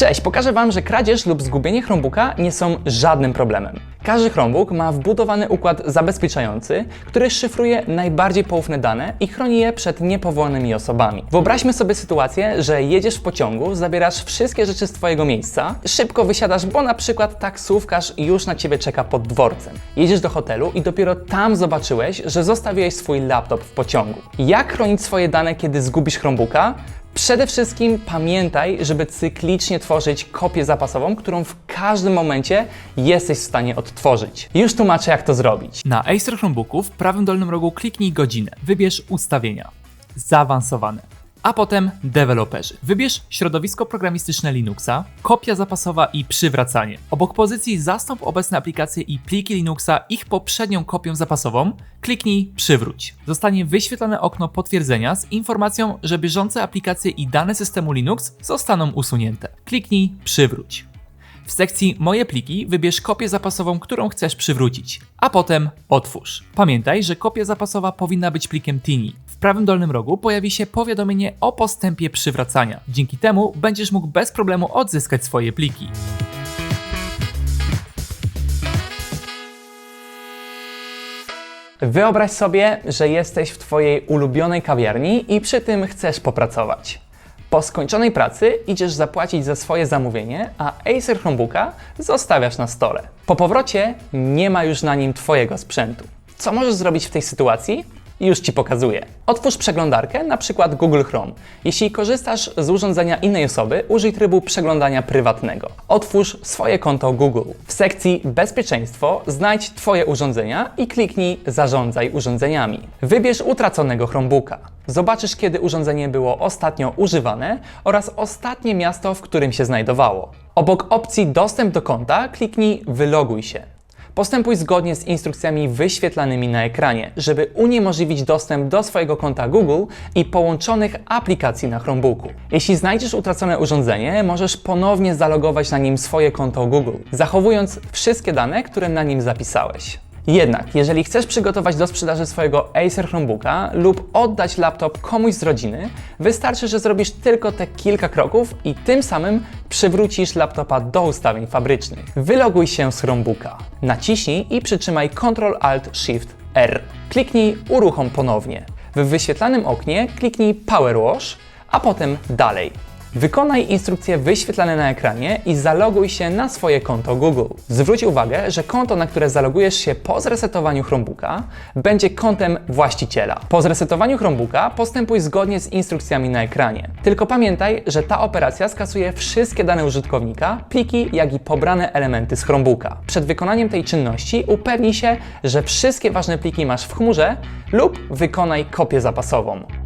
Cześć, pokażę Wam, że kradzież lub zgubienie Chromebooka nie są żadnym problemem. Każdy Chromebook ma wbudowany układ zabezpieczający, który szyfruje najbardziej poufne dane i chroni je przed niepowołanymi osobami. Wyobraźmy sobie sytuację, że jedziesz w pociągu, zabierasz wszystkie rzeczy z Twojego miejsca, szybko wysiadasz, bo na przykład taksówkarz już na Ciebie czeka pod dworcem. Jedziesz do hotelu i dopiero tam zobaczyłeś, że zostawiłeś swój laptop w pociągu. Jak chronić swoje dane, kiedy zgubisz Chromebooka? Przede wszystkim pamiętaj, żeby cyklicznie tworzyć kopię zapasową, którą w każdym momencie jesteś w stanie odtworzyć. Już tłumaczę, jak to zrobić. Na Acer Chromebooku w prawym dolnym rogu kliknij godzinę. Wybierz ustawienia. Zaawansowane. A potem deweloperzy. Wybierz środowisko programistyczne Linuxa, kopia zapasowa i przywracanie. Obok pozycji zastąp obecne aplikacje i pliki Linuxa ich poprzednią kopią zapasową, kliknij przywróć. Zostanie wyświetlone okno potwierdzenia z informacją, że bieżące aplikacje i dane systemu Linux zostaną usunięte. Kliknij przywróć. W sekcji Moje pliki wybierz kopię zapasową, którą chcesz przywrócić, a potem otwórz. Pamiętaj, że kopia zapasowa powinna być plikiem TINI. W prawym dolnym rogu pojawi się powiadomienie o postępie przywracania. Dzięki temu będziesz mógł bez problemu odzyskać swoje pliki. Wyobraź sobie, że jesteś w Twojej ulubionej kawiarni i przy tym chcesz popracować. Po skończonej pracy idziesz zapłacić za swoje zamówienie, a Acer Chromebooka zostawiasz na stole. Po powrocie nie ma już na nim Twojego sprzętu. Co możesz zrobić w tej sytuacji? Już Ci pokazuję. Otwórz przeglądarkę, na przykład Google Chrome. Jeśli korzystasz z urządzenia innej osoby, użyj trybu przeglądania prywatnego. Otwórz swoje konto Google. W sekcji Bezpieczeństwo znajdź Twoje urządzenia i kliknij Zarządzaj urządzeniami. Wybierz utraconego Chromebooka. Zobaczysz, kiedy urządzenie było ostatnio używane oraz ostatnie miasto, w którym się znajdowało. Obok opcji Dostęp do konta kliknij Wyloguj się. Postępuj zgodnie z instrukcjami wyświetlanymi na ekranie, żeby uniemożliwić dostęp do swojego konta Google i połączonych aplikacji na Chromebooku. Jeśli znajdziesz utracone urządzenie, możesz ponownie zalogować na nim swoje konto Google, zachowując wszystkie dane, które na nim zapisałeś. Jednak, jeżeli chcesz przygotować do sprzedaży swojego Acer Chromebooka lub oddać laptop komuś z rodziny, wystarczy, że zrobisz tylko te kilka kroków i tym samym przywrócisz laptopa do ustawień fabrycznych. Wyloguj się z Chromebooka. Naciśnij i przytrzymaj Ctrl-Alt-Shift-R. Kliknij Uruchom ponownie. W wyświetlanym oknie kliknij Power Wash, a potem Dalej. Wykonaj instrukcje wyświetlane na ekranie i zaloguj się na swoje konto Google. Zwróć uwagę, że konto, na które zalogujesz się po zresetowaniu Chromebooka, będzie kontem właściciela. Po zresetowaniu Chromebooka postępuj zgodnie z instrukcjami na ekranie. Tylko pamiętaj, że ta operacja skasuje wszystkie dane użytkownika, pliki, jak i pobrane elementy z Chromebooka. Przed wykonaniem tej czynności upewnij się, że wszystkie ważne pliki masz w chmurze lub wykonaj kopię zapasową.